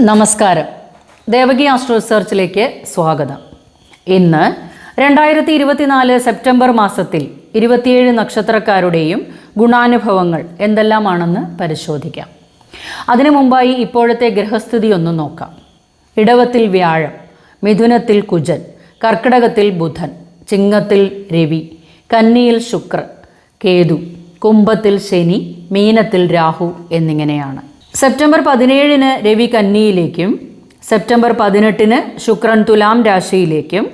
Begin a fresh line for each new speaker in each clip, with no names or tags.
നമസ്കാരം. ദേവകി ആസ്ട്രോ റിസർച്ചിലേക്ക് സ്വാഗതം. ഇന്ന് രണ്ടായിരത്തി ഇരുപത്തിനാല് സെപ്റ്റംബർ മാസത്തിൽ ഇരുപത്തിയേഴ് നക്ഷത്രക്കാരുടെയും ഗുണാനുഭവങ്ങൾ എന്തെല്ലാമാണെന്ന് പരിശോധിക്കാം. അതിനു മുമ്പായി ഇപ്പോഴത്തെ ഗ്രഹസ്ഥിതി ഒന്ന് നോക്കാം. ഇടവത്തിൽ വ്യാഴം മിഥുനത്തിൽ കുജൻ കർക്കിടകത്തിൽ ബുധൻ ചിങ്ങത്തിൽ രവി കന്നിയിൽ ശുക്ര കേതു കുംഭത്തിൽ ശനി മീനത്തിൽ രാഹു എന്നിങ്ങനെയാണ്. സെപ്റ്റംബർ പതിനേഴിന് രവി കന്നിയിലേക്കും സെപ്റ്റംബർ പതിനെട്ടിന് ശുക്രൻ തുലാം രാശിയിലേക്കും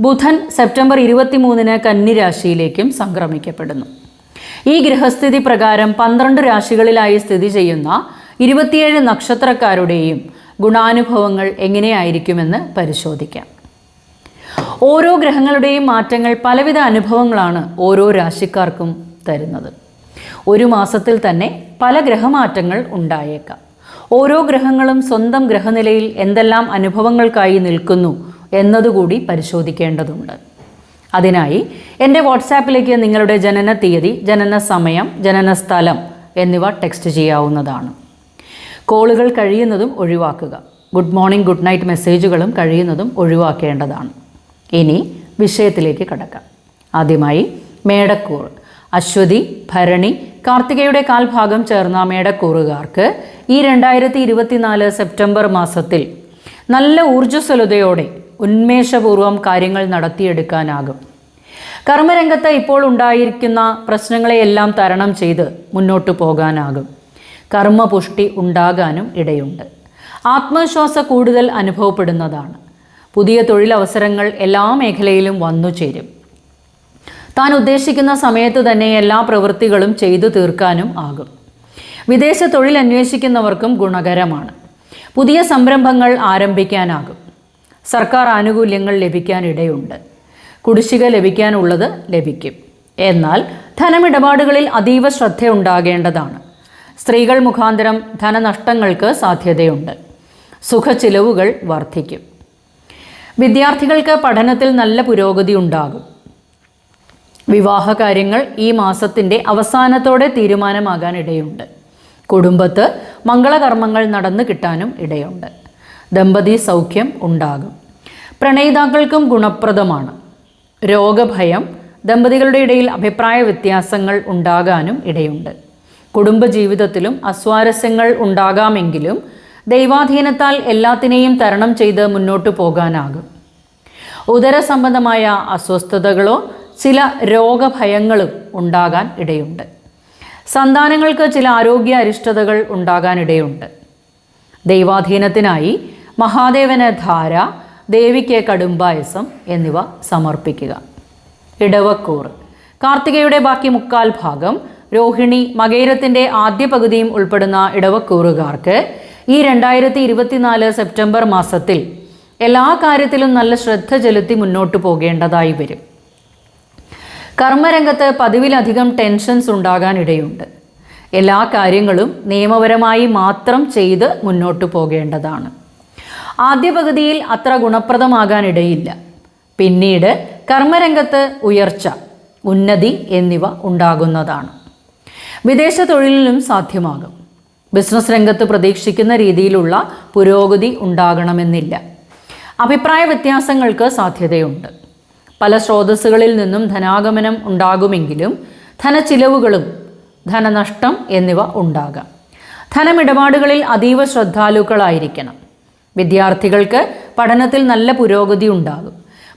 ബുധൻ സെപ്റ്റംബർ ഇരുപത്തിമൂന്നിന് കന്നി രാശിയിലേക്കും സംക്രമിക്കപ്പെടുന്നു. ഈ ഗ്രഹസ്ഥിതി പ്രകാരം പന്ത്രണ്ട് രാശികളിലായി സ്ഥിതി ചെയ്യുന്ന ഇരുപത്തിയേഴ് നക്ഷത്രക്കാരുടെയും ഗുണാനുഭവങ്ങൾ എങ്ങനെയായിരിക്കുമെന്ന് പരിശോധിക്കാം. ഓരോ ഗ്രഹങ്ങളുടെയും മാറ്റങ്ങൾ പലവിധ അനുഭവങ്ങളാണ് ഓരോ രാശിക്കാർക്കും തരുന്നത്. ഒരു മാസത്തിൽ തന്നെ പല ഗ്രഹമാറ്റങ്ങൾ ഉണ്ടായേക്കാം. ഓരോ ഗ്രഹങ്ങളും സ്വന്തം ഗ്രഹനിലയിൽ എന്തെല്ലാം അനുഭവങ്ങൾക്കായി നിൽക്കുന്നു എന്നതുകൂടി പരിശോധിക്കേണ്ടതുണ്ട്. അതിനായി എന്റെ വാട്സാപ്പിലേക്ക് നിങ്ങളുടെ ജനന തീയതി ജനന സമയം ജനന സ്ഥലം എന്നിവ ടെക്സ്റ്റ് ചെയ്യാവുന്നതാണ്. കോളുകൾ കഴിയുന്നതും ഒഴിവാക്കുക. ഗുഡ് മോർണിംഗ് ഗുഡ് നൈറ്റ് മെസ്സേജുകളും കഴിയുന്നതും ഒഴിവാക്കേണ്ടതാണ്. ഇനി വിഷയത്തിലേക്ക് കടക്കാം. ആദ്യമായി മേടക്കൂർ അശ്വതി ഭരണി കാർത്തികയുടെ കാൽഭാഗം ചേർന്ന മേടക്കൂറുകാർക്ക് ഈ രണ്ടായിരത്തി ഇരുപത്തിനാല് സെപ്റ്റംബർ മാസത്തിൽ നല്ല ഊർജസ്വലതയോടെ ഉന്മേഷപൂർവം കാര്യങ്ങൾ നടത്തിയെടുക്കാനാകും. കർമ്മരംഗത്ത് ഇപ്പോൾ ഉണ്ടായിരിക്കുന്ന പ്രശ്നങ്ങളെയെല്ലാം തരണം ചെയ്ത് മുന്നോട്ട് പോകാനാകും. കർമ്മപുഷ്ടി ഉണ്ടാകാനും ഇടയുണ്ട്. ആത്മവിശ്വാസ കൂടുതൽ അനുഭവപ്പെടുന്നതാണ്. പുതിയ തൊഴിലവസരങ്ങൾ എല്ലാ മേഖലയിലും വന്നു ചേരും താൻ ഉദ്ദേശിക്കുന്ന സമയത്ത് തന്നെ എല്ലാ പ്രവൃത്തികളും ചെയ്തു തീർക്കാനും ആകും. വിദേശ തൊഴിൽ അന്വേഷിക്കുന്നവർക്കും ഗുണകരമാണ്. പുതിയ സംരംഭങ്ങൾ ആരംഭിക്കാനാകും. സർക്കാർ ആനുകൂല്യങ്ങൾ ലഭിക്കാനിടയുണ്ട് കുടിശ്ശിക ലഭിക്കാനുള്ളത് ലഭിക്കും. എന്നാൽ ധനമിടപാടുകളിൽ അതീവ ശ്രദ്ധയുണ്ടാകേണ്ടതാണ്. സ്ത്രീകൾ മുഖാന്തരം ധനനഷ്ടങ്ങൾക്ക് സാധ്യതയുണ്ട്. സുഖച്ചിലവുകൾ വർദ്ധിക്കും. വിദ്യാർത്ഥികൾക്ക് പഠനത്തിൽ നല്ല പുരോഗതി ഉണ്ടാകും. വിവാഹ കാര്യങ്ങൾ ഈ മാസത്തിന്റെ അവസാനത്തോടെ തീരുമാനമാകാൻ ഇടയുണ്ട് കുടുംബത്ത് മംഗളകർമ്മങ്ങൾ നടന്നു കിട്ടാനും ഇടയുണ്ട്. ദമ്പതി സൗഖ്യം ഉണ്ടാകും. പ്രണയിതാക്കൾക്കും ഗുണപ്രദമാണ്. രോഗഭയം ദമ്പതികളുടെ ഇടയിൽ അഭിപ്രായ വ്യത്യാസങ്ങൾ ഉണ്ടാകാനും ഇടയുണ്ട്. കുടുംബജീവിതത്തിലും അസ്വാരസ്യങ്ങൾ ഉണ്ടാകാമെങ്കിലും ദൈവാധീനത്താൽ എല്ലാത്തിനെയും തരണം ചെയ്ത് മുന്നോട്ടു പോകാനാകും. ഉദരസംബന്ധമായ അസ്വസ്ഥതകളോ ചില രോഗഭയങ്ങളും ഉണ്ടാകാൻ ഇടയുണ്ട്. സന്താനങ്ങൾക്ക് ചില ആരോഗ്യ അരിഷ്ടതകൾ ഉണ്ടാകാനിടയുണ്ട്. ദൈവാധീനത്തിനായി മഹാദേവന് ധാര ദേവിക്ക് കടുംബായസം എന്നിവ സമർപ്പിക്കുക. ഇടവക്കൂർ. കാർത്തികയുടെ ബാക്കി മുക്കാൽ ഭാഗം രോഹിണി മകേരത്തിന്റെ ആദ്യ പകുതിയും ഉൾപ്പെടുന്ന ഇടവക്കൂറുകാർക്ക് ഈ രണ്ടായിരത്തി ഇരുപത്തിനാല് സെപ്റ്റംബർ മാസത്തിൽ എല്ലാ കാര്യത്തിലും നല്ല ശ്രദ്ധ ചെലുത്തി മുന്നോട്ട് പോകേണ്ടതായി വരും. കർമ്മരംഗത്ത് പതിവിലധികം ടെൻഷൻസ് ഉണ്ടാകാനിടയുണ്ട്. എല്ലാ കാര്യങ്ങളും നിയമപരമായി മാത്രം ചെയ്ത് മുന്നോട്ട് പോകേണ്ടതാണ്. ആദ്യ പകുതിയിൽ അത്ര ഗുണപ്രദമാകാനിടയില്ല. പിന്നീട് കർമ്മരംഗത്ത് ഉയർച്ച ഉന്നതി എന്നിവ ഉണ്ടാകുന്നതാണ്. വിദേശ തൊഴിലിനും സാധ്യമാകും. ബിസിനസ് രംഗത്ത് പ്രതീക്ഷിക്കുന്ന രീതിയിലുള്ള പുരോഗതി ഉണ്ടാകണമെന്നില്ല. അഭിപ്രായ വ്യത്യാസങ്ങൾക്ക് സാധ്യതയുണ്ട്. പല സ്രോതസ്സുകളിൽ നിന്നും ധനാഗമനം ഉണ്ടാകുമെങ്കിലും ധനച്ചിലവുകളും ധനനഷ്ടം എന്നിവ ഉണ്ടാകാം. ധനമിടപാടുകളിൽ അതീവ ശ്രദ്ധാലുക്കളായിരിക്കണം. വിദ്യാർത്ഥികൾക്ക് പഠനത്തിൽ നല്ല പുരോഗതി ഉണ്ടാകും.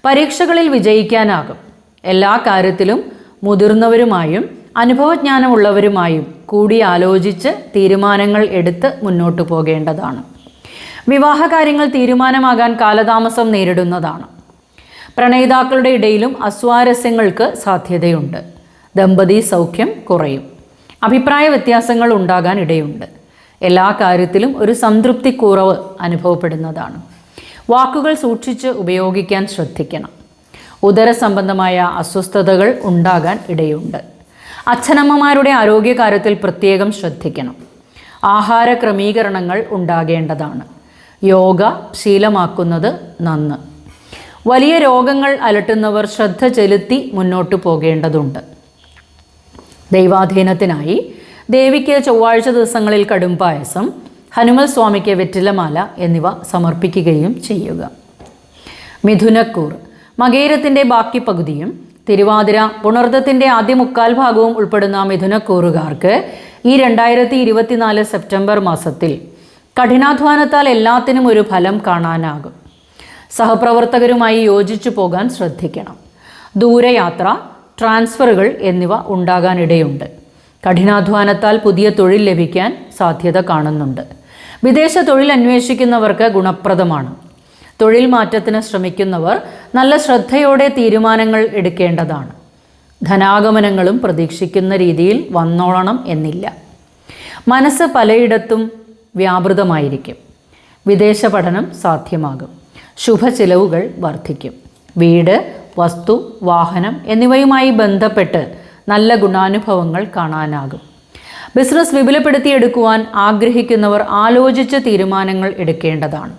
പരീക്ഷകളിൽ വിജയിക്കാനാകും. എല്ലാ കാര്യത്തിലും മുതിർന്നവരുമായും അനുഭവജ്ഞാനമുള്ളവരുമായും കൂടിയാലോചിച്ച് തീരുമാനങ്ങൾ എടുത്ത് മുന്നോട്ടു പോകേണ്ടതാണ്. വിവാഹകാര്യങ്ങൾ തീരുമാനമാകാൻ കാലതാമസം നേരിടുന്നതാണ്. പ്രണയിതാക്കളുടെ ഇടയിലും അസ്വാരസ്യങ്ങൾക്ക് സാധ്യതയുണ്ട്. ദമ്പതി സൗഖ്യം കുറയും. അഭിപ്രായ വ്യത്യാസങ്ങൾ ഉണ്ടാകാൻ ഇടയുണ്ട്. എല്ലാ കാര്യത്തിലും ഒരു സംതൃപ്തി കുറവ് അനുഭവപ്പെടുന്നതാണ്. വാക്കുകൾ സൂക്ഷിച്ച് ഉപയോഗിക്കാൻ ശ്രദ്ധിക്കണം. ഉദര സംബന്ധമായ അസ്വസ്ഥതകൾ ഉണ്ടാകാൻ ഇടയുണ്ട്. അച്ഛനമ്മമാരുടെ ആരോഗ്യകാര്യത്തിൽ പ്രത്യേകം ശ്രദ്ധിക്കണം. ആഹാര ക്രമീകരണങ്ങൾ ഉണ്ടാകേണ്ടതാണ്. യോഗ ശീലമാക്കുന്നത് നന്ന്. വലിയ രോഗങ്ങൾ അലട്ടുന്നവർ ശ്രദ്ധ ചെലുത്തി മുന്നോട്ട് പോകേണ്ടതുണ്ട്. ദൈവാധീനത്തിനായി ദേവിക്ക് ചൊവ്വാഴ്ച ദിവസങ്ങളിൽ കടും പായസം ഹനുമൽ സ്വാമിക്ക് വെറ്റിലമാല എന്നിവ സമർപ്പിക്കുകയും ചെയ്യുക. മിഥുനക്കൂർ മകേരത്തിന്റെ ബാക്കി പകുതിയും തിരുവാതിര പുണർദത്തിന്റെ ആദ്യ മുക്കാൽ ഭാഗവും ഉൾപ്പെടുന്ന മിഥുനക്കൂറുകാർക്ക് ഈ രണ്ടായിരത്തി ഇരുപത്തിനാല് സെപ്റ്റംബർ മാസത്തിൽ കഠിനാധ്വാനത്താൽ എല്ലാത്തിനും ഒരു ഫലം കാണാനാകും. സഹപ്രവർത്തകരുമായി യോജിച്ചു പോകാൻ ശ്രദ്ധിക്കണം. ദൂരയാത്ര ട്രാൻസ്ഫറുകൾ എന്നിവ ഉണ്ടാകാനിടയുണ്ട്. കഠിനാധ്വാനത്താൽ പുതിയ തൊഴിൽ ലഭിക്കാൻ സാധ്യത കാണുന്നുണ്ട്. വിദേശ തൊഴിൽ അന്വേഷിക്കുന്നവർക്ക് ഗുണപ്രദമാണ്. തൊഴിൽ മാറ്റത്തിന് ശ്രമിക്കുന്നവർ നല്ല ശ്രദ്ധയോടെ തീരുമാനങ്ങൾ എടുക്കേണ്ടതാണ്. ധനാഗമനങ്ങളും പ്രതീക്ഷിക്കുന്ന രീതിയിൽ വന്നോളണം എന്നില്ല. മനസ്സ് പലയിടത്തും വ്യാപൃതമായിരിക്കും. വിദേശ പഠനം സാധ്യമാകും. ശുഭചിലവുകൾ വർദ്ധിക്കും. വീട് വസ്തു വാഹനം എന്നിവയുമായി ബന്ധപ്പെട്ട് നല്ല ഗുണാനുഭവങ്ങൾ കാണാനാകും. ബിസിനസ് വിപുലപ്പെടുത്തിയെടുക്കുവാൻ ആഗ്രഹിക്കുന്നവർ ആലോചിച്ച് തീരുമാനങ്ങൾ എടുക്കേണ്ടതാണ്.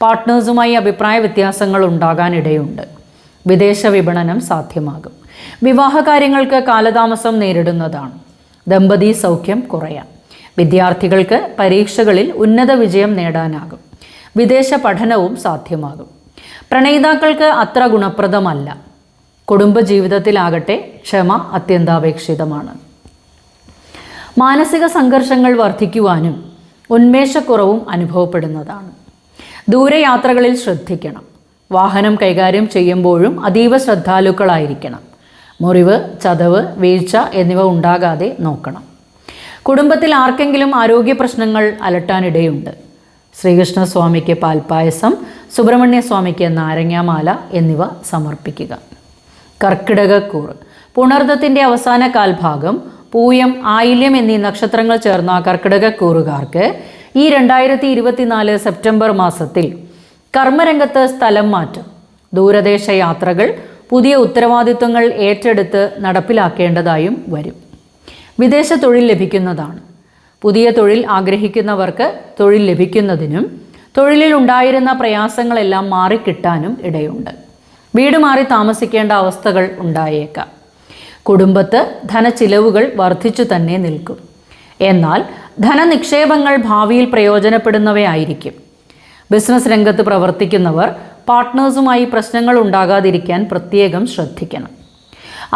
പാർട്ട്നേഴ്സുമായി അഭിപ്രായ വ്യത്യാസങ്ങൾ ഉണ്ടാകാനിടയുണ്ട്. വിദേശ വിപണനം സാധ്യമാകും. വിവാഹകാര്യങ്ങൾക്ക് കാലതാമസം നേരിടുന്നതാണ്. ദമ്പതി സൗഖ്യം കുറയാം. വിദ്യാർത്ഥികൾക്ക് പരീക്ഷകളിൽ ഉന്നത വിജയം നേടാനാകും. വിദേശ പഠനവും സാധ്യമാകും. പ്രണയിതാക്കൾക്ക് അത്ര ഗുണപ്രദമല്ല. കുടുംബ ജീവിതത്തിലാകട്ടെ ക്ഷമ അത്യന്താപേക്ഷിതമാണ്. മാനസിക സംഘർഷങ്ങൾ വർദ്ധിക്കുവാനും ഉന്മേഷക്കുറവും അനുഭവപ്പെടുന്നതാണ്. ദൂരയാത്രകളിൽ ശ്രദ്ധിക്കണം. വാഹനം കൈകാര്യം ചെയ്യുമ്പോഴും അതീവ ശ്രദ്ധാലുക്കളായിരിക്കണം. മുറിവ് ചതവ് വീഴ്ച എന്നിവ ഉണ്ടാകാതെ നോക്കണം. കുടുംബത്തിൽ ആർക്കെങ്കിലും ആരോഗ്യ പ്രശ്നങ്ങൾ അലട്ടാനിടയുണ്ട്. ശ്രീകൃഷ്ണസ്വാമിക്ക് പാൽപ്പായസം സുബ്രഹ്മണ്യസ്വാമിക്ക് നാരങ്ങാമാല എന്നിവ സമർപ്പിക്കുക. കർക്കിടകക്കൂർ. പുണർദത്തിന്റെ അവസാന കാൽഭാഗം പൂയം ആയില്യം എന്നീ നക്ഷത്രങ്ങൾ ചേർന്ന കർക്കിടകക്കൂറുകാർക്ക് ഈ രണ്ടായിരത്തി ഇരുപത്തിനാല് സെപ്റ്റംബർ മാസത്തിൽ കർമ്മരംഗത്ത് സ്ഥലം മാറ്റം ദൂരദേശ യാത്രകൾ പുതിയ ഉത്തരവാദിത്വങ്ങൾ ഏറ്റെടുത്ത് നടപ്പിലാക്കേണ്ടതായും വരും. വിദേശ തൊഴിൽ ലഭിക്കുന്നതാണ്. പുതിയ തൊഴിൽ ആഗ്രഹിക്കുന്നവർക്ക് തൊഴിൽ ലഭിക്കുന്നതിനും തൊഴിലിൽ ഉണ്ടായിരുന്ന പ്രയാസങ്ങളെല്ലാം മാറിക്കിട്ടാനും ഇടയുണ്ട്. വീട് മാറി താമസിക്കേണ്ട അവസ്ഥകൾ ഉണ്ടായേക്കാം. കുടുംബത്ത് ധനച്ചിലവുകൾ വർദ്ധിച്ചു തന്നെ നിൽക്കും. എന്നാൽ ധനനിക്ഷേപങ്ങൾ ഭാവിയിൽ പ്രയോജനപ്പെടുന്നവയായിരിക്കും. ബിസിനസ് രംഗത്ത് പ്രവർത്തിക്കുന്നവർ പാർട്ട്നേഴ്സുമായി പ്രശ്നങ്ങൾ ഉണ്ടാകാതിരിക്കാൻ പ്രത്യേകം ശ്രദ്ധിക്കണം.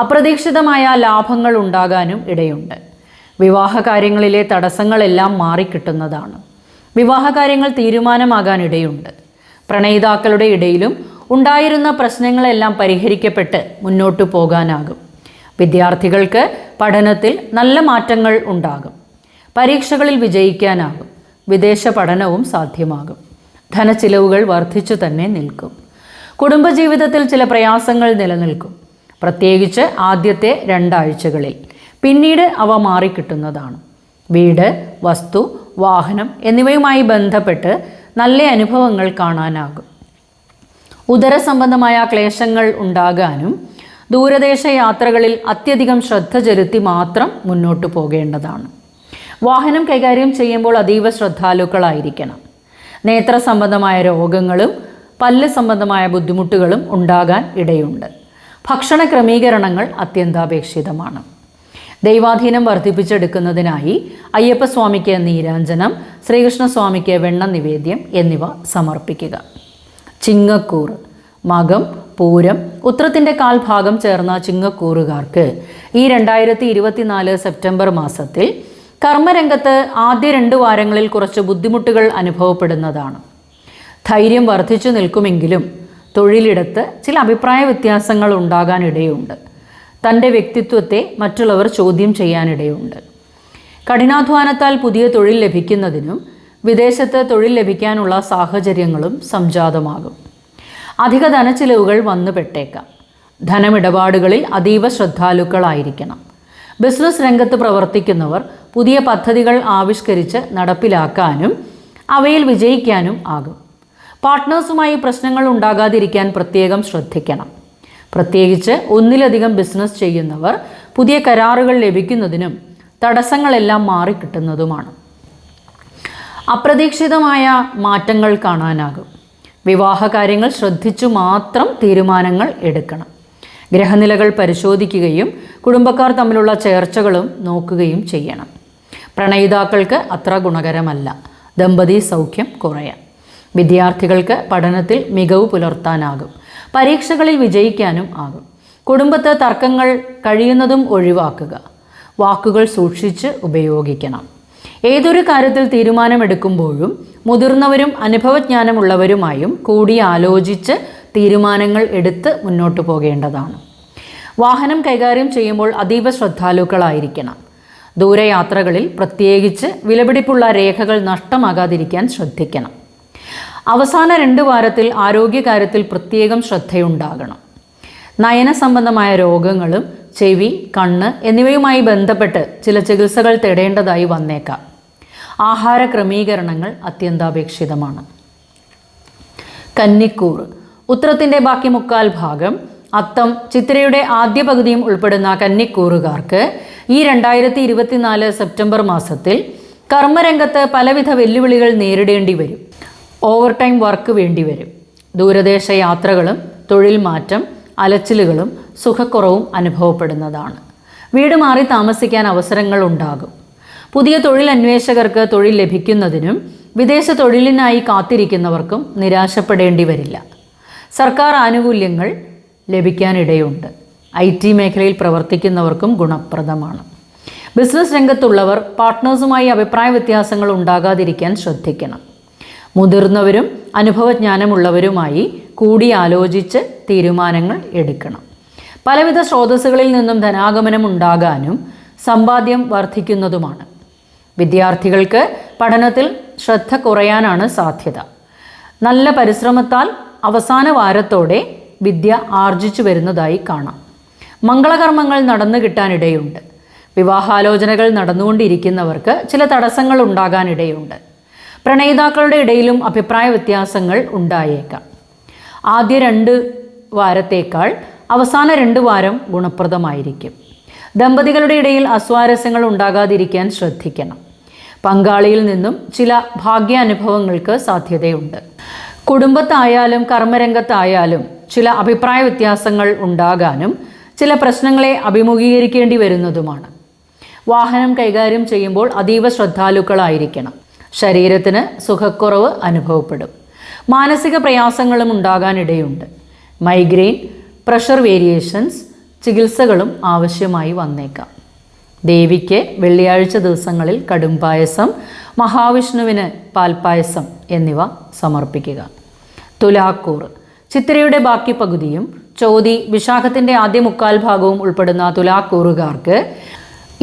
അപ്രതീക്ഷിതമായ ലാഭങ്ങൾ ഉണ്ടാകാനും ഇടയുണ്ട്. വിവാഹകാര്യങ്ങളിലെ തടസ്സങ്ങളെല്ലാം മാറിക്കിട്ടുന്നതാണ്. വിവാഹകാര്യങ്ങൾ കാര്യങ്ങൾ തീരുമാനമാകാനിടയുണ്ട്. പ്രണയിതാക്കളുടെ ഇടയിലും ഉണ്ടായിരുന്ന പ്രശ്നങ്ങളെല്ലാം പരിഹരിക്കപ്പെട്ട് മുന്നോട്ടു പോകാനാകും. വിദ്യാർത്ഥികൾക്ക് പഠനത്തിൽ നല്ല മാറ്റങ്ങൾ ഉണ്ടാകും. പരീക്ഷകളിൽ വിജയിക്കാനാകും. വിദേശ പഠനവും സാധ്യമാകും. ധനച്ചിലവുകൾ വർദ്ധിച്ചു തന്നെ നിൽക്കും. കുടുംബജീവിതത്തിൽ ചില പ്രയാസങ്ങൾ നിലനിൽക്കും. പ്രത്യേകിച്ച് ആദ്യത്തെ രണ്ടാഴ്ചകളിൽ. പിന്നീട് അവ മാറിക്കിട്ടുന്നതാണ് വീട് വസ്തു വാഹനം എന്നിവയുമായി ബന്ധപ്പെട്ട് നല്ല അനുഭവങ്ങൾ കാണാനാകും. ഉദര സംബന്ധമായ ക്ലേശങ്ങൾ ഉണ്ടാകാനും ദൂരദേശ യാത്രകളിൽ അത്യധികം ശ്രദ്ധ ചെലുത്തി മാത്രം മുന്നോട്ട് പോകേണ്ടതാണ്. വാഹനം കൈകാര്യം ചെയ്യുമ്പോൾ അതീവ ശ്രദ്ധാലുക്കളായിരിക്കണം. നേത്ര സംബന്ധമായ രോഗങ്ങളും പല്ല് സംബന്ധമായ ബുദ്ധിമുട്ടുകളും ഉണ്ടാകാൻ ഇടയുണ്ട്. ഭക്ഷണ ക്രമീകരണങ്ങൾ അത്യന്താപേക്ഷിതമാണ്. ദൈവാധീനം വർദ്ധിപ്പിച്ചെടുക്കുന്നതിനായി അയ്യപ്പസ്വാമിക്ക് നീരാഞ്ജനം ശ്രീകൃഷ്ണസ്വാമിക്ക് വെണ്ണ നിവേദ്യം എന്നിവ സമർപ്പിക്കുക. ചിങ്ങക്കൂർ മകം പൂരം ഉത്രത്തിന്റെ കാൽഭാഗം ചേർന്ന ചിങ്ങക്കൂറുകാർക്ക് ഈ രണ്ടായിരത്തി ഇരുപത്തിനാല് സെപ്റ്റംബർ മാസത്തിൽ കർമ്മരംഗത്ത് ആദ്യ രണ്ട് വാരങ്ങളിൽ കുറച്ച് ബുദ്ധിമുട്ടുകൾ അനുഭവപ്പെടുന്നതാണ്. ധൈര്യം വർദ്ധിച്ചു നിൽക്കുമെങ്കിലും തൊഴിലിടത്ത് ചില അഭിപ്രായ വ്യത്യാസങ്ങൾ ഉണ്ടാകാനിടയുണ്ട്. തന്റെ വ്യക്തിത്വത്തെ മറ്റുള്ളവർ ചോദ്യം ചെയ്യാനിടയുണ്ട്. കഠിനാധ്വാനത്താൽ പുതിയ തൊഴിൽ ലഭിക്കുന്നതിനും വിദേശത്ത് തൊഴിൽ ലഭിക്കാനുള്ള സാഹചര്യങ്ങളും സംജാതമാകും. അധിക ധനച്ചിലവുകൾ വന്നുപെട്ടേക്കാം. ധനമിടപാടുകളിൽ അതീവ ശ്രദ്ധാലുക്കളായിരിക്കണം. ബിസിനസ് രംഗത്ത് പ്രവർത്തിക്കുന്നവർ പുതിയ പദ്ധതികൾ ആവിഷ്കരിച്ച് നടപ്പിലാക്കാനും അവയിൽ വിജയിക്കാനും ആകും. പാർട്ട്നേഴ്സുമായി പ്രശ്നങ്ങൾ ഉണ്ടാകാതിരിക്കാൻ പ്രത്യേകം ശ്രദ്ധിക്കണം. പ്രത്യേകിച്ച് ഒന്നിലധികം ബിസിനസ് ചെയ്യുന്നവർ പുതിയ കരാറുകൾ ലഭിക്കുന്നതിനും തടസ്സങ്ങളെല്ലാം മാറിക്കിട്ടുന്നതുമാണ്. അപ്രതീക്ഷിതമായ മാറ്റങ്ങൾ കാണാനാകും. വിവാഹകാര്യങ്ങൾ ശ്രദ്ധിച്ചു മാത്രം തീരുമാനങ്ങൾ എടുക്കണം. ഗ്രഹനിലകൾ പരിശോധിക്കുകയും കുടുംബക്കാർ തമ്മിലുള്ള ചേർച്ചകളും നോക്കുകയും ചെയ്യണം. പ്രണയിതാക്കൾക്ക് അത്ര ഗുണകരമല്ല. ദമ്പതി സൗഖ്യം കുറയാം. വിദ്യാർത്ഥികൾക്ക് പഠനത്തിൽ മികവ് പുലർത്താനാകും. പരീക്ഷകളിൽ വിജയിക്കാനും ആകും. കുടുംബത്ത് തർക്കങ്ങൾ കഴിയുന്നതും ഒഴിവാക്കുക. വാക്കുകൾ സൂക്ഷിച്ച് ഉപയോഗിക്കണം. ഏതൊരു കാര്യത്തിൽ തീരുമാനമെടുക്കുമ്പോഴും മുതിർന്നവരും അനുഭവജ്ഞാനമുള്ളവരുമായും കൂടി ആലോചിച്ച് തീരുമാനങ്ങൾ എടുത്ത് മുന്നോട്ട് പോകേണ്ടതാണ്. വാഹനം കൈകാര്യം ചെയ്യുമ്പോൾ അതീവ ശ്രദ്ധാലുക്കളായിരിക്കണം. ദൂരയാത്രകളിൽ പ്രത്യേകിച്ച് വിലപിടിപ്പുള്ള രേഖകൾ നഷ്ടമാകാതിരിക്കാൻ ശ്രദ്ധിക്കണം. അവസാന രണ്ട് വാരത്തിൽ ആരോഗ്യകാര്യത്തിൽ പ്രത്യേകം ശ്രദ്ധയുണ്ടാകണം. നയന സംബന്ധമായ രോഗങ്ങളും ചെവി കണ്ണ് എന്നിവയുമായി ബന്ധപ്പെട്ട് ചില ചികിത്സകൾ തേടേണ്ടതായി വന്നേക്കാം. ആഹാര ക്രമീകരണങ്ങൾ അത്യന്താപേക്ഷിതമാണ്. കന്നിക്കൂർ ഉത്തരത്തിന്റെ ബാക്കി മുക്കാൽ ഭാഗം അത്തം ചിത്രയുടെ ആദ്യ പകുതിയും ഉൾപ്പെടുന്ന കന്നിക്കൂറുകാർക്ക് ഈ രണ്ടായിരത്തി ഇരുപത്തിനാല് സെപ്റ്റംബർ മാസത്തിൽ കർമ്മരംഗത്ത് പലവിധ വെല്ലുവിളികൾ നേരിടേണ്ടി വരും. ഓവർ ടൈം വർക്ക് വേണ്ടി വരും. ദൂരദേശ യാത്രകളും തൊഴിൽ മാറ്റം അലച്ചിലുകളും സുഖക്കുറവും അനുഭവപ്പെടുന്നതാണ്. വീട് മാറി താമസിക്കാൻ അവസരങ്ങൾ ഉണ്ടാകും. പുതിയ തൊഴിൽ അന്വേഷകർക്ക് തൊഴിൽ ലഭിക്കുന്നതിനും വിദേശ തൊഴിലിനായി കാത്തിരിക്കുന്നവർക്കും നിരാശപ്പെടേണ്ടി വരില്ല. സർക്കാർ ആനുകൂല്യങ്ങൾ ലഭിക്കാനിടയുണ്ട്. ഐ ടി മേഖലയിൽ പ്രവർത്തിക്കുന്നവർക്കും ഗുണപ്രദമാണ്. ബിസിനസ് രംഗത്തുള്ളവർ പാർട്ട്നേഴ്സുമായി അഭിപ്രായ വ്യത്യാസങ്ങൾ ഉണ്ടാകാതിരിക്കാൻ ശ്രദ്ധിക്കണം. മുതിർന്നവരും അനുഭവജ്ഞാനമുള്ളവരുമായി കൂടിയാലോചിച്ച് തീരുമാനങ്ങൾ എടുക്കണം. പലവിധ സ്രോതസ്സുകളിൽ നിന്നും ധനാഗമനം ഉണ്ടാകാനും സമ്പാദ്യം വർദ്ധിക്കുന്നതുമാണ്. വിദ്യാർത്ഥികൾക്ക് പഠനത്തിൽ ശ്രദ്ധ കുറയാനാണ് സാധ്യത. നല്ല പരിശ്രമത്താൽ അവസാന വാരത്തോടെ വിദ്യ ആർജിച്ചു വരുന്നതായി കാണാം. മംഗളകർമ്മങ്ങൾ നടന്നു കിട്ടാനിടയുണ്ട്. വിവാഹാലോചനകൾ നടന്നുകൊണ്ടിരിക്കുന്നവർക്ക് ചില തടസ്സങ്ങൾ ഉണ്ടാകാനിടയുണ്ട്. പ്രണയിതാക്കളുടെ ഇടയിലും അഭിപ്രായ വ്യത്യാസങ്ങൾ ഉണ്ടായേക്കാം. ആദ്യ രണ്ട് വാരത്തേക്കാൾ അവസാന രണ്ട് വാരം ഗുണപ്രദമായിരിക്കും. ദമ്പതികളുടെ ഇടയിൽ അസ്വാരസ്യങ്ങൾ ഉണ്ടാകാതിരിക്കാൻ ശ്രദ്ധിക്കണം. പങ്കാളിയിൽ നിന്നും ചില ഭാഗ്യാനുഭവങ്ങൾക്ക് സാധ്യതയുണ്ട്. കുടുംബത്തായാലും കർമ്മരംഗത്തായാലും ചില അഭിപ്രായ വ്യത്യാസങ്ങൾ ഉണ്ടാകാനും ചില പ്രശ്നങ്ങളെ അഭിമുഖീകരിക്കേണ്ടി വരുന്നതുമാണ്. വാഹനം കൈകാര്യം ചെയ്യുമ്പോൾ അതീവ ശ്രദ്ധാലുക്കളായിരിക്കണം. ശരീരത്തിന് സുഖക്കുറവ് അനുഭവപ്പെടും. മാനസിക പ്രയാസങ്ങളും ഉണ്ടാകാനിടയുണ്ട്. മൈഗ്രെയിൻ പ്രഷർ വേരിയേഷൻസ് ചികിത്സകളും ആവശ്യമായി വന്നേക്കാം. ദേവിക്ക് വെള്ളിയാഴ്ച ദിവസങ്ങളിൽ കടും കടുംപായസം മഹാവിഷ്ണുവിന് പാൽപ്പായസം എന്നിവ സമർപ്പിക്കുക. തുലാക്കൂർ ചിത്രയുടെ ബാക്കി പകുതിയും ചോതി വിശാഖത്തിന്റെ ആദ്യ മുക്കാൽ ഭാഗവും ഉൾപ്പെടുന്ന തുലാക്കൂറുകാർക്ക്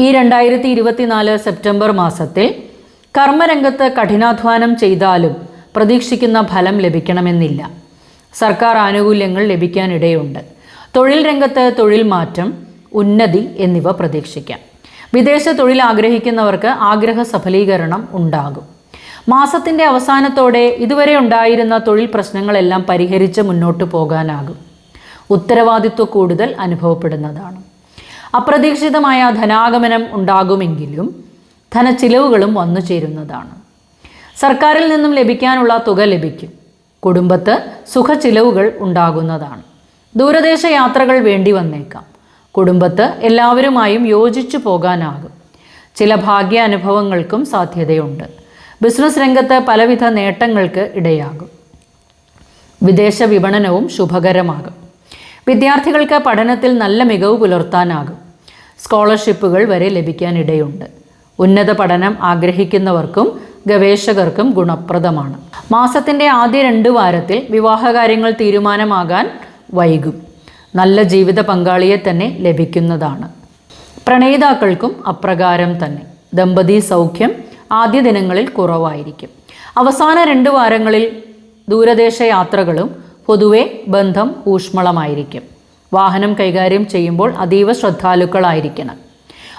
ഈ രണ്ടായിരത്തി സെപ്റ്റംബർ മാസത്തിൽ കർമ്മരംഗത്ത് കഠിനാധ്വാനം ചെയ്താലും പ്രതീക്ഷിക്കുന്ന ഫലം ലഭിക്കണമെന്നില്ല. സർക്കാർ ആനുകൂല്യങ്ങൾ ലഭിക്കാനിടയുണ്ട്. തൊഴിൽ രംഗത്ത് തൊഴിൽ മാറ്റം ഉന്നതി എന്നിവ പ്രതീക്ഷിക്കാം. വിദേശ തൊഴിൽ ആഗ്രഹിക്കുന്നവർക്ക് ആഗ്രഹ സഫലീകരണം ഉണ്ടാകും. മാസത്തിന്റെ അവസാനത്തോടെ ഇതുവരെ ഉണ്ടായിരുന്ന തൊഴിൽ പ്രശ്നങ്ങളെല്ലാം പരിഹരിച്ച് മുന്നോട്ട് പോകാനാകും. ഉത്തരവാദിത്വ കൂടുതൽ അനുഭവപ്പെടുന്നതാണ്. അപ്രതീക്ഷിതമായ ധനാഗമനം ഉണ്ടാകുമെങ്കിലും ധനച്ചിലവുകളും വന്നു ചേരുന്നതാണ്. സർക്കാരിൽ നിന്നും ലഭിക്കാനുള്ള തുക ലഭിക്കും. കുടുംബത്ത് സുഖച്ചിലവുകൾ ഉണ്ടാകുന്നതാണ്. ദൂരദേശ യാത്രകൾ വേണ്ടി വന്നേക്കാം. കുടുംബത്ത് എല്ലാവരുമായും യോജിച്ചു പോകാനാകും. ചില ഭാഗ്യ അനുഭവങ്ങൾക്കും സാധ്യതയുണ്ട്. ബിസിനസ് രംഗത്ത് പലവിധ നേട്ടങ്ങൾക്ക് ഇടയാകും. വിദേശ വിപണനവും ശുഭകരമാകും. വിദ്യാർത്ഥികൾക്ക് പഠനത്തിൽ നല്ല മികവ് പുലർത്താനാകും. സ്കോളർഷിപ്പുകൾ വരെ ലഭിക്കാനിടയുണ്ട് ഉന്നത പഠനം ആഗ്രഹിക്കുന്നവർക്കും ഗവേഷകർക്കും ഗുണപ്രദമാണ്. മാസത്തിന്റെ ആദ്യ രണ്ട് വാരത്തിൽ വിവാഹകാര്യങ്ങൾ തീരുമാനമാകാൻ വൈകും. നല്ല ജീവിത പങ്കാളിയെ തന്നെ ലഭിക്കുന്നതാണ്. പ്രണയിതാക്കൾക്കും അപ്രകാരം തന്നെ. ദമ്പതി സൗഖ്യം ആദ്യ ദിനങ്ങളിൽ കുറവായിരിക്കും. അവസാന രണ്ട് വാരങ്ങളിൽ ദൂരദേശ യാത്രകളും പൊതുവെ ബന്ധം ഊഷ്മളമായിരിക്കും. വാഹനം കൈകാര്യം ചെയ്യുമ്പോൾ അതീവ ശ്രദ്ധാലുക്കളായിരിക്കണം.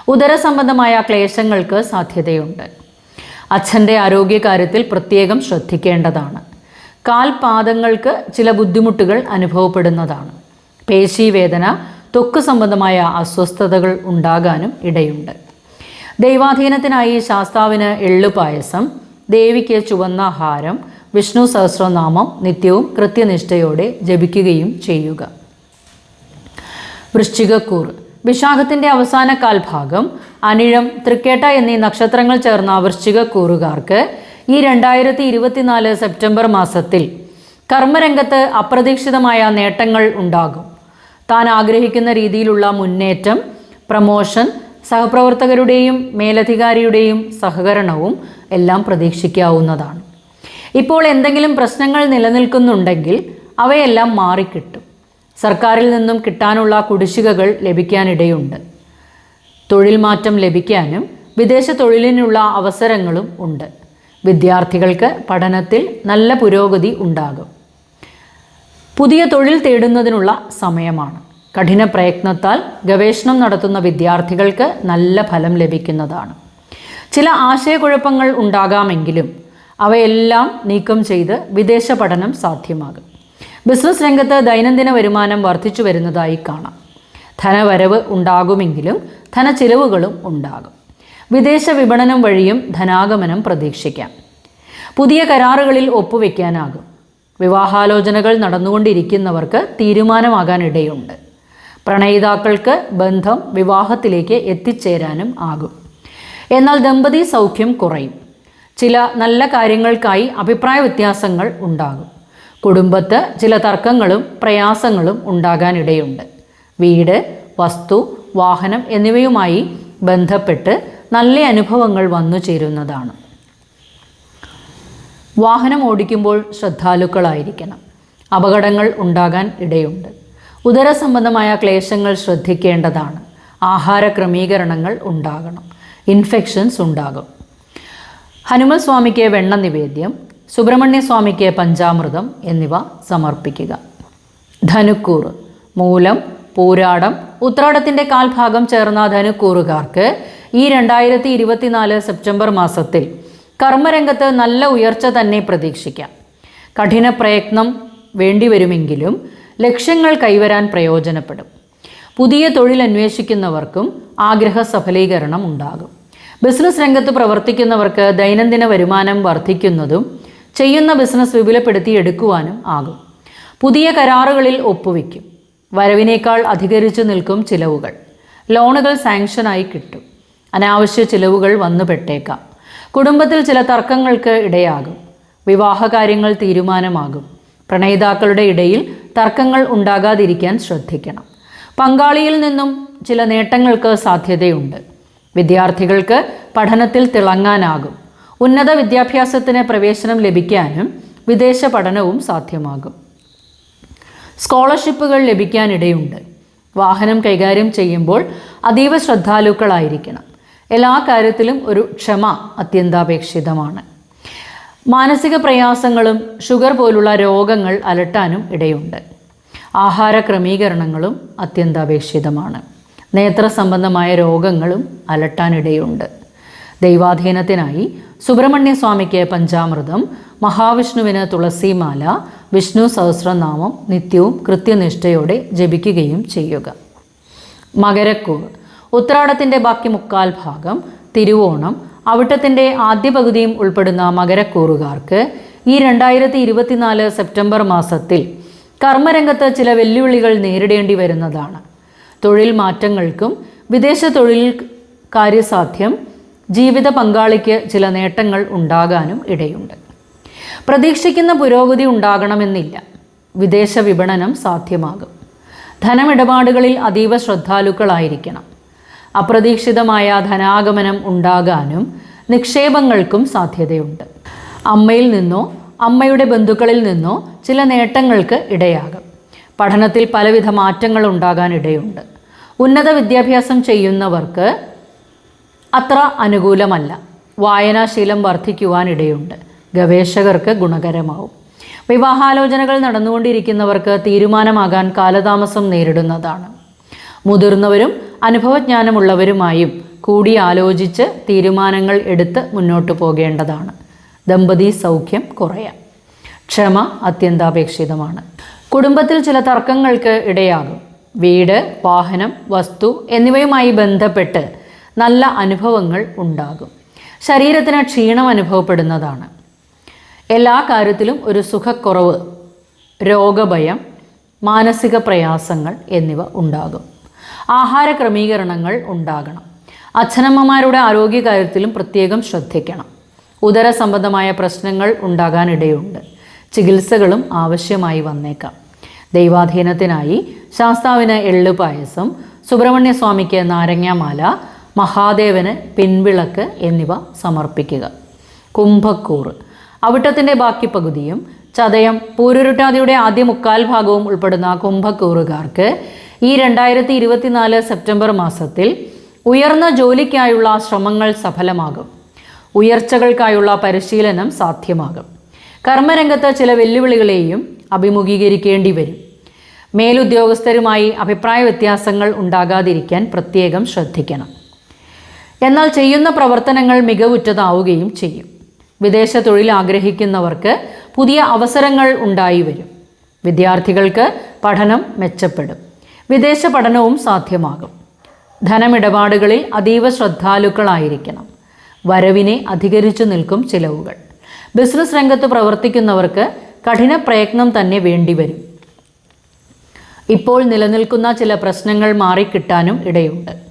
ഉദരസംബന്ധമായ ക്ലേശങ്ങൾക്ക് സാധ്യതയുണ്ട്. അച്ഛന്റെ ആരോഗ്യകാര്യത്തിൽ പ്രത്യേകം ശ്രദ്ധിക്കേണ്ടതാണ്. കാൽപാദങ്ങൾക്ക് ചില ബുദ്ധിമുട്ടുകൾ അനുഭവപ്പെടുന്നതാണ്. പേശീവേദന തൊക്ക് സംബന്ധമായ അസ്വസ്ഥതകൾ ഉണ്ടാകാനും ഇടയുണ്ട്. ദൈവാധീനത്തിനായി ശാസ്താവിന് എള്ളുപായസം ദേവിക്ക് ചുവന്ന ഹാരം വിഷ്ണു സഹസ്രനാമം നിത്യവും കൃത്യനിഷ്ഠയോടെ ജപിക്കുകയും ചെയ്യുക. വൃശ്ചികക്കൂർ വിശാഖത്തിന്റെ അവസാന കാൽഭാഗം അനിഴം തൃക്കേട്ട എന്നീ നക്ഷത്രങ്ങൾ ചേർന്ന വൃശ്ചിക കൂറുകാർക്ക് ഈ രണ്ടായിരത്തി ഇരുപത്തിനാല് സെപ്റ്റംബർ മാസത്തിൽ കർമ്മരംഗത്ത് അപ്രതീക്ഷിതമായ നേട്ടങ്ങൾ ഉണ്ടാകും. താൻ ആഗ്രഹിക്കുന്ന രീതിയിലുള്ള മുന്നേറ്റം പ്രമോഷൻ സഹപ്രവർത്തകരുടെയും മേലധികാരിയുടെയും സഹകരണവും എല്ലാം പ്രതീക്ഷിക്കാവുന്നതാണ്. ഇപ്പോൾ എന്തെങ്കിലും പ്രശ്നങ്ങൾ നിലനിൽക്കുന്നുണ്ടെങ്കിൽ അവയെല്ലാം മാറിക്കിട്ടും. സർക്കാരിൽ നിന്നും കിട്ടാനുള്ള കുടിശ്ശികകൾ ലഭിക്കാനിടയുണ്ട്. തൊഴിൽ മാറ്റം ലഭിക്കാനും വിദേശ തൊഴിലിനുള്ള അവസരങ്ങളും ഉണ്ട്. വിദ്യാർത്ഥികൾക്ക് പഠനത്തിൽ നല്ല പുരോഗതി ഉണ്ടാകും. പുതിയ തൊഴിൽ തേടുന്നതിനുള്ള സമയമാണ്. കഠിന പ്രയത്നത്താൽ ഗവേഷണം നടത്തുന്ന വിദ്യാർത്ഥികൾക്ക് നല്ല ഫലം ലഭിക്കുന്നതാണ്. ചില ആശയക്കുഴപ്പങ്ങൾ ഉണ്ടാകാമെങ്കിലും അവയെല്ലാം നീക്കം ചെയ്ത് വിദേശ പഠനം സാധ്യമാകും. ബിസിനസ് രംഗത്ത് ദൈനംദിന വരുമാനം വർദ്ധിച്ചു വരുന്നതായി കാണാം. ധനവരവ് ഉണ്ടാകുമെങ്കിലും ധനച്ചിലവുകളും ഉണ്ടാകും. വിദേശ വിപണനം വഴിയും ധനാഗമനം പ്രതീക്ഷിക്കാം. പുതിയ കരാറുകളിൽ ഒപ്പുവെക്കാനാകും. വിവാഹാലോചനകൾ നടന്നുകൊണ്ടിരിക്കുന്നവർക്ക് തീരുമാനമാകാനിടയുണ്ട്. പ്രണയിതാക്കൾക്ക് ബന്ധം വിവാഹത്തിലേക്ക് എത്തിച്ചേരാനും ആകും. എന്നാൽ ദമ്പതി സൗഖ്യം കുറയും. ചില നല്ല കാര്യങ്ങൾക്കായി അഭിപ്രായ വ്യത്യാസങ്ങൾ ഉണ്ടാകും. കുടുംബത്ത് ചില തർക്കങ്ങളും പ്രയാസങ്ങളും ഉണ്ടാകാനിടയുണ്ട്. വീട് വസ്തു വാഹനം എന്നിവയുമായി ബന്ധപ്പെട്ട് നല്ല അനുഭവങ്ങൾ വന്നു ചേരുന്നതാണ്. വാഹനം ഓടിക്കുമ്പോൾ ശ്രദ്ധാലുക്കളായിരിക്കണം. അപകടങ്ങൾ ഉണ്ടാകാൻ ഇടയുണ്ട്. ഉദര സംബന്ധമായ ക്ലേശങ്ങൾ ശ്രദ്ധിക്കേണ്ടതാണ്. ആഹാര ക്രമീകരണങ്ങൾ ഉണ്ടാകണം. ഇൻഫെക്ഷൻസ് ഉണ്ടാകും. ഹനുമൽ സ്വാമിക്ക് വെണ്ണ നിവേദ്യം സുബ്രഹ്മണ്യ സ്വാമിക്ക് പഞ്ചാമൃതം എന്നിവ സമർപ്പിക്കുക. ധനുക്കൂർ മൂലം പൂരാടം. ഉത്രാടത്തിന്റെ കാൽഭാഗം ചേർന്ന ധനുക്കൂറുകാർക്ക് ഈ രണ്ടായിരത്തി ഇരുപത്തിനാല് സെപ്റ്റംബർ മാസത്തിൽ കർമ്മരംഗത്ത് നല്ല ഉയർച്ച തന്നെ പ്രതീക്ഷിക്കാം. കഠിന പ്രയത്നം വേണ്ടിവരുമെങ്കിലും ലക്ഷ്യങ്ങൾ കൈവരാൻ പ്രയോജനപ്പെടും. പുതിയ തൊഴിൽ അന്വേഷിക്കുന്നവർക്കും ആഗ്രഹ സഫലീകരണം ഉണ്ടാകും. ബിസിനസ് രംഗത്ത് പ്രവർത്തിക്കുന്നവർക്ക് ദൈനംദിന വരുമാനം വർദ്ധിക്കുന്നതും ചെയ്യുന്ന ബിസിനസ് വിപുലപ്പെടുത്തി എടുക്കുവാനും ആകും. പുതിയ കരാറുകളിൽ ഒപ്പുവെക്കും. വരവിനേക്കാൾ അധികരിച്ചു നിൽക്കും ചിലവുകൾ. ലോണുകൾ സാങ്ഷനായി കിട്ടും. അനാവശ്യ ചിലവുകൾ വന്നുപെട്ടേക്കാം. കുടുംബത്തിൽ ചില തർക്കങ്ങൾക്ക് ഇടയാകും. വിവാഹകാര്യങ്ങൾ തീരുമാനമാകും. പ്രണയിതാക്കളുടെ ഇടയിൽ തർക്കങ്ങൾ ഉണ്ടാകാതിരിക്കാൻ ശ്രദ്ധിക്കണം. പങ്കാളിയിൽ നിന്നും ചില നേട്ടങ്ങൾക്ക് സാധ്യതയുണ്ട്. വിദ്യാർത്ഥികൾക്ക് പഠനത്തിൽ തിളങ്ങാനാകും. ഉന്നത വിദ്യാഭ്യാസത്തിന് പ്രവേശനം ലഭിക്കാനും വിദേശ പഠനവും സാധ്യമാകും. സ്കോളർഷിപ്പുകൾ ലഭിക്കാനിടയുണ്ട്. വാഹനം കൈകാര്യം ചെയ്യുമ്പോൾ അതീവ ശ്രദ്ധാലുക്കളായിരിക്കണം. എല്ലാ കാര്യത്തിലും ഒരു ക്ഷമ അത്യന്താപേക്ഷിതമാണ്. മാനസിക പ്രയാസങ്ങളും ഷുഗർ പോലുള്ള രോഗങ്ങൾ അലട്ടാനും ഇടയുണ്ട്. ആഹാര ക്രമീകരണങ്ങളും അത്യന്താപേക്ഷിതമാണ്. നേത്ര സംബന്ധമായ രോഗങ്ങളും അലട്ടാനിടയുണ്ട്. ദൈവാധീനത്തിനായി സുബ്രഹ്മണ്യ സ്വാമിക്ക് പഞ്ചാമൃതം മഹാവിഷ്ണുവിന് തുളസിമാല വിഷ്ണു സഹസ്രനാമം നിത്യവും കൃത്യനിഷ്ഠയോടെ ജപിക്കുകയും ചെയ്യുക. മകരക്കൂർ ഉത്രാടത്തിന്റെ ബാക്കി മുക്കാൽ ഭാഗം തിരുവോണം. അവിട്ടത്തിന്റെ ആദ്യ പകുതിയും ഉൾപ്പെടുന്ന മകരക്കൂറുകാർക്ക് ഈ രണ്ടായിരത്തി ഇരുപത്തിനാല് സെപ്റ്റംബർ മാസത്തിൽ കർമ്മരംഗത്ത് ചില വെല്ലുവിളികൾ നേരിടേണ്ടി വരുന്നതാണ്. തൊഴിൽ മാറ്റങ്ങൾക്കും വിദേശ തൊഴിൽ കാര്യസാധ്യം ജീവിത പങ്കാളിക്ക് ചില നേട്ടങ്ങൾ ഉണ്ടാകാനും ഇടയുണ്ട്. പ്രതീക്ഷിക്കുന്ന പുരോഗതി ഉണ്ടാകണമെന്നില്ല. വിദേശ വിപണനം സാധ്യമാകും. ധനമിടപാടുകളിൽ അതീവ ശ്രദ്ധാലുക്കളായിരിക്കണം. അപ്രതീക്ഷിതമായ ധനാഗമനം ഉണ്ടാകാനും നിക്ഷേപങ്ങൾക്കും സാധ്യതയുണ്ട്. അമ്മയിൽ നിന്നോ അമ്മയുടെ ബന്ധുക്കളിൽ നിന്നോ ചില നേട്ടങ്ങൾക്ക് ഇടയാകും. പഠനത്തിൽ പലവിധ മാറ്റങ്ങൾ ഉണ്ടാകാൻ ഇടയുണ്ട്. ഉന്നത വിദ്യാഭ്യാസം ചെയ്യുന്നവർക്ക് അത്ര അനുകൂലമല്ല. വായനാശീലം വർദ്ധിക്കുവാനിടയുണ്ട്. ഗവേഷകർക്ക് ഗുണകരമാവും. വിവാഹാലോചനകൾ നടന്നുകൊണ്ടിരിക്കുന്നവർക്ക് തീരുമാനമാകാൻ കാലതാമസം നേരിടുന്നതാണ്. മുതിർന്നവരും അനുഭവജ്ഞാനമുള്ളവരുമായും കൂടിയാലോചിച്ച് തീരുമാനങ്ങൾ എടുത്ത് മുന്നോട്ട് പോകേണ്ടതാണ്. ദമ്പതി സൗഖ്യം കുറയാം ക്ഷമ അത്യന്താപേക്ഷിതമാണ്. കുടുംബത്തിൽ ചില തർക്കങ്ങൾക്ക് ഇടയാകും. വീട് വാഹനം വസ്തു എന്നിവയുമായി ബന്ധപ്പെട്ട് നല്ല അനുഭവങ്ങൾ ഉണ്ടാകും. ശരീരത്തിന് ക്ഷീണം അനുഭവപ്പെടുന്നതാണ്. എല്ലാ കാര്യത്തിലും ഒരു സുഖക്കുറവ് രോഗഭയം മാനസിക പ്രയാസങ്ങൾ എന്നിവ ഉണ്ടാകും. ആഹാര ക്രമീകരണങ്ങൾ ഉണ്ടാകണം. അച്ഛനമ്മമാരുടെ ആരോഗ്യകാര്യത്തിലും പ്രത്യേകം ശ്രദ്ധിക്കണം. ഉദര സംബന്ധമായ പ്രശ്നങ്ങൾ ഉണ്ടാകാനിടയുണ്ട്. ചികിത്സകളും ആവശ്യമായി വന്നേക്കാം. ദൈവാധീനത്തിനായി ശാസ്താവിന് എള്ളു പായസം സുബ്രഹ്മണ്യസ്വാമിക്ക് നാരങ്ങാമാല മഹാദേവന് പിൻവിളക്ക് എന്നിവ സമർപ്പിക്കുക. കുംഭക്കൂറ്. അവിട്ടത്തിന്റെ ബാക്കി പകുതിയും ചതയം പൂരുരുട്ടാതിയുടെ ആദ്യ മുക്കാൽ ഭാഗവും ഉൾപ്പെടുന്ന കുംഭക്കൂറുകാർക്ക് ഈ രണ്ടായിരത്തി ഇരുപത്തിനാല് സെപ്റ്റംബർ മാസത്തിൽ ഉയർന്ന ജോലിക്കായുള്ള ശ്രമങ്ങൾ സഫലമാകും. ഉയർച്ചകൾക്കായുള്ള പരിശീലനം സാധ്യമാകും. കർമ്മരംഗത്ത് ചില വെല്ലുവിളികളെയും അഭിമുഖീകരിക്കേണ്ടി വരും. മേലുദ്യോഗസ്ഥരുമായി അഭിപ്രായ വ്യത്യാസങ്ങൾ ഉണ്ടാകാതിരിക്കാൻ പ്രത്യേകം ശ്രദ്ധിക്കണം. എന്നാൽ ചെയ്യുന്ന പ്രവർത്തനങ്ങൾ മികവുറ്റതാവുകയും ചെയ്യും. വിദേശ തൊഴിൽ ആഗ്രഹിക്കുന്നവർക്ക് പുതിയ അവസരങ്ങൾ ഉണ്ടായി വരും. വിദ്യാർത്ഥികൾക്ക് പഠനം മെച്ചപ്പെടും. വിദേശ പഠനവും സാധ്യമാകും. ധനമിടപാടുകളിൽ അതീവ ശ്രദ്ധാലുക്കളായിരിക്കണം. വരവിനെ അധികരിച്ചു നിൽക്കും ചിലവുകൾ. ബിസിനസ് രംഗത്ത് പ്രവർത്തിക്കുന്നവർക്ക് കഠിന പ്രയത്നം തന്നെ വേണ്ടിവരും. ഇപ്പോൾ നിലനിൽക്കുന്ന ചില പ്രശ്നങ്ങൾ മാറിക്കിട്ടാനും ഇടയുണ്ട്.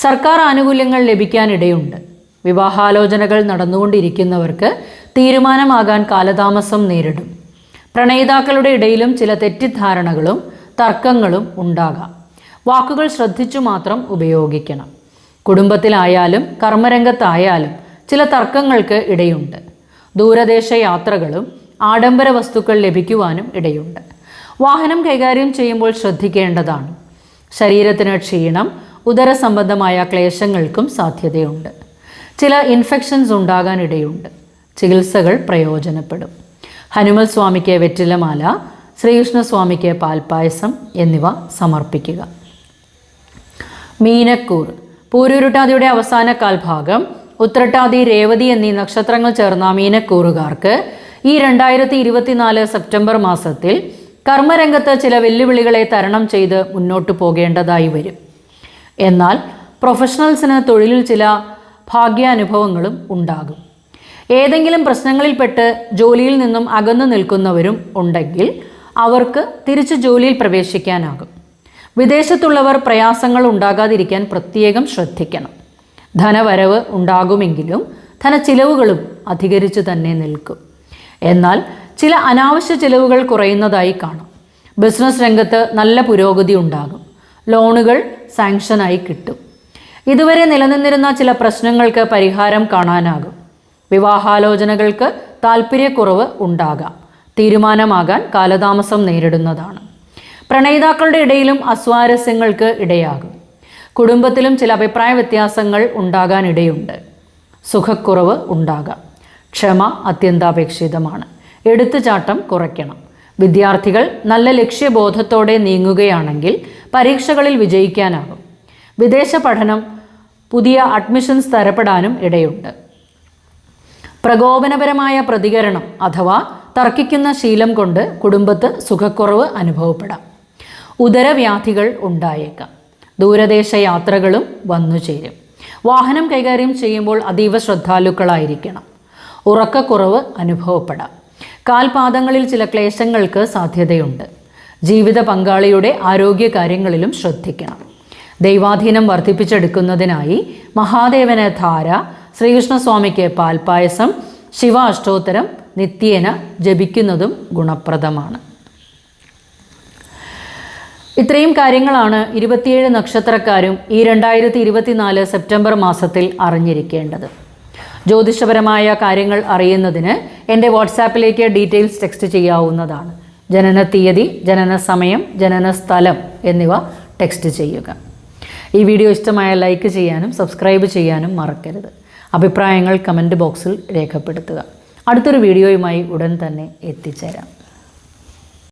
സർക്കാർ ആനുകൂല്യങ്ങൾ ലഭിക്കാനിടയുണ്ട്. വിവാഹാലോചനകൾ നടന്നുകൊണ്ടിരിക്കുന്നവർക്ക് തീരുമാനമാകാൻ കാലതാമസം നേരിടും. പ്രണയിതാക്കളുടെ ഇടയിലും ചില തെറ്റിദ്ധാരണകളും തർക്കങ്ങളും ഉണ്ടാകാം. വാക്കുകൾ ശ്രദ്ധിച്ചു മാത്രം ഉപയോഗിക്കണം. കുടുംബത്തിലായാലും കർമ്മരംഗത്തായാലും ചില തർക്കങ്ങൾക്ക് ഇടയുണ്ട്. ദൂരദേശ യാത്രകളും ആഡംബര വസ്തുക്കൾ ലഭിക്കുവാനും ഇടയുണ്ട്. വാഹനം കൈകാര്യം ചെയ്യുമ്പോൾ ശ്രദ്ധിക്കേണ്ടതാണ്. ശരീരത്തിന് ക്ഷീണം ഉദര സംബന്ധമായ ക്ലേശങ്ങൾക്കും സാധ്യതയുണ്ട്. ചില ഇൻഫെക്ഷൻസ് ഉണ്ടാകാനിടയുണ്ട്. ചികിത്സകൾ പ്രയോജനപ്പെടും. ഹനുമൽ സ്വാമിക്ക് വെറ്റിലമാല ശ്രീകൃഷ്ണസ്വാമിക്ക് പാൽപ്പായസം എന്നിവ സമർപ്പിക്കുക. മീനക്കൂർ. പൂരുരുട്ടാതിയുടെ അവസാന കാൽഭാഗം ഉത്രട്ടാതി രേവതി എന്നീ നക്ഷത്രങ്ങൾ ചേർന്ന മീനക്കൂറുകാർക്ക് ഈ രണ്ടായിരത്തി ഇരുപത്തിനാല് സെപ്റ്റംബർ മാസത്തിൽ കർമ്മരംഗത്ത് ചില വെല്ലുവിളികളെ തരണം ചെയ്ത് മുന്നോട്ട് പോകേണ്ടതായി വരും. എന്നാൽ പ്രൊഫഷണൽസിന് തൊഴിലിൽ ചില ഭാഗ്യാനുഭവങ്ങളും ഉണ്ടാകും. ഏതെങ്കിലും പ്രശ്നങ്ങളിൽപ്പെട്ട് ജോലിയിൽ നിന്നും അകന്നു നിൽക്കുന്നവരും ഉണ്ടെങ്കിൽ അവർക്ക് തിരിച്ച് ജോലിയിൽ പ്രവേശിക്കാനാകും. വിദേശത്തുള്ളവർ പ്രയാസങ്ങൾ ഉണ്ടാകാതിരിക്കാൻ പ്രത്യേകം ശ്രദ്ധിക്കണം. ധനവരവ് ഉണ്ടാകുമെങ്കിലും ധനച്ചിലവുകളും അധികരിച്ചു തന്നെ നിൽക്കും. എന്നാൽ ചില അനാവശ്യ ചിലവുകൾ കുറയുന്നതായി കാണാം. ബിസിനസ് രംഗത്ത് നല്ല പുരോഗതി ഉണ്ടാകും. ലോണുകൾ സാങ്ഷനായി കിട്ടും. ഇതുവരെ നിലനിന്നിരുന്ന ചില പ്രശ്നങ്ങൾക്ക് പരിഹാരം കാണാനാകും. വിവാഹാലോചനകൾക്ക് താല്പര്യക്കുറവ് ഉണ്ടാകാം. തീരുമാനമാകാൻ കാലതാമസം നേരിടുന്നതാണ്. പ്രണയിതാക്കളുടെ ഇടയിലും അസ്വാരസ്യങ്ങൾക്ക് ഇടയാകും. കുടുംബത്തിലും ചില അഭിപ്രായ വ്യത്യാസങ്ങൾ ഉണ്ടാകാനിടയുണ്ട്. സുഖക്കുറവ് ഉണ്ടാകാം. ക്ഷമ അത്യന്താപേക്ഷിതമാണ്. എടുത്തുചാട്ടം കുറയ്ക്കണം. വിദ്യാർത്ഥികൾ നല്ല ലക്ഷ്യബോധത്തോടെ നീങ്ങുകയാണെങ്കിൽ പരീക്ഷകളിൽ വിജയിക്കാനാകും. വിദേശ പഠനം പുതിയ അഡ്മിഷൻസ് തരപ്പെടാനും ഇടയുണ്ട്. പ്രകോപനപരമായ പ്രതികരണം അഥവാ തർക്കിക്കുന്ന ശീലം കൊണ്ട് കുടുംബത്ത് സുഖക്കുറവ് അനുഭവപ്പെടാം. ഉദരവ്യാധികൾ ഉണ്ടായേക്കാം. ദൂരദേശ യാത്രകളും വന്നു ചേരും. വാഹനം കൈകാര്യം ചെയ്യുമ്പോൾ അതീവ ശ്രദ്ധാലുക്കളായിരിക്കണം. ഉറക്കക്കുറവ് അനുഭവപ്പെടാം. കാൽപാദങ്ങളിൽ ചില ക്ലേശങ്ങൾക്ക് സാധ്യതയുണ്ട്. ജീവിത പങ്കാളിയുടെ ആരോഗ്യ കാര്യങ്ങളിലും ശ്രദ്ധിക്കണം. ദൈവാധീനം വർദ്ധിപ്പിച്ചെടുക്കുന്നതിനായി മഹാദേവന ധാര ശ്രീകൃഷ്ണസ്വാമിക്ക് പാൽപ്പായസം ശിവ അഷ്ടോത്തരം നിത്യേന ജപിക്കുന്നതും ഗുണപ്രദമാണ്. ഇത്രയും കാര്യങ്ങളാണ് ഇരുപത്തിയേഴ് നക്ഷത്രക്കാരും ഈ രണ്ടായിരത്തി ഇരുപത്തിനാല് സെപ്റ്റംബർ മാസത്തിൽ അറിഞ്ഞിരിക്കേണ്ടത്. ജ്യോതിഷപരമായ കാര്യങ്ങൾ അറിയുന്നതിന് എന്റെ വാട്സാപ്പിലേക്ക് ഡീറ്റെയിൽസ് ടെക്സ്റ്റ് ചെയ്യാവുന്നതാണ്. ജനന തീയതി ജനന സമയം ജനന സ്ഥലം എന്നിവ ടെക്സ്റ്റ് ചെയ്യുക. ഈ വീഡിയോ ഇഷ്ടമായ ലൈക്ക് ചെയ്യാനും സബ്സ്ക്രൈബ് ചെയ്യാനും മറക്കരുത്. അഭിപ്രായങ്ങൾ കമന്റ് ബോക്സിൽ രേഖപ്പെടുത്തുക. അടുത്തൊരു വീഡിയോയുമായി ഉടൻ തന്നെ എത്തിച്ചേരാം.